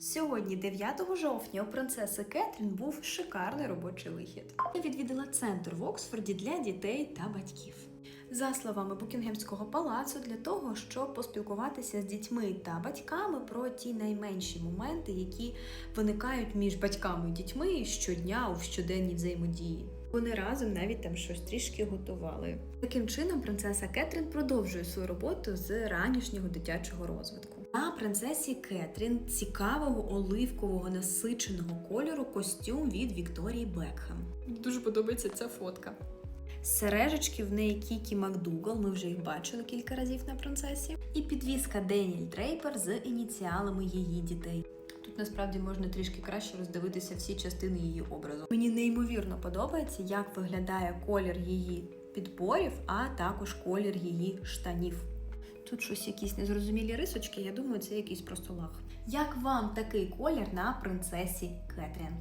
Сьогодні, 9 жовтня, у принцеси Кетрін був шикарний робочий вихід. Я відвідала центр в Оксфорді для дітей та батьків. За словами Букінгемського палацу, для того, щоб поспілкуватися з дітьми та батьками про ті найменші моменти, які виникають між батьками і дітьми щодня у щоденній взаємодії. Вони разом навіть там щось трішки готували. Таким чином, принцеса Кетрін продовжує свою роботу з ранішнього дитячого розвитку. На принцесі Кетрін цікавого оливкового насиченого кольору костюм від Вікторії Бекхем. Дуже подобається ця фотка. Сережечки в неї Кікі Макдугал, ми вже їх бачили кілька разів на принцесі. І підвіска Деніель Дрейпер з ініціалами її дітей. Тут насправді можна трішки краще роздивитися всі частини її образу. Мені неймовірно подобається, як виглядає колір її підборів, а також колір її штанів. Тут щось якісь незрозумілі рисочки, я думаю, це якийсь просто лах. Як вам такий колір на принцесі Кетрін?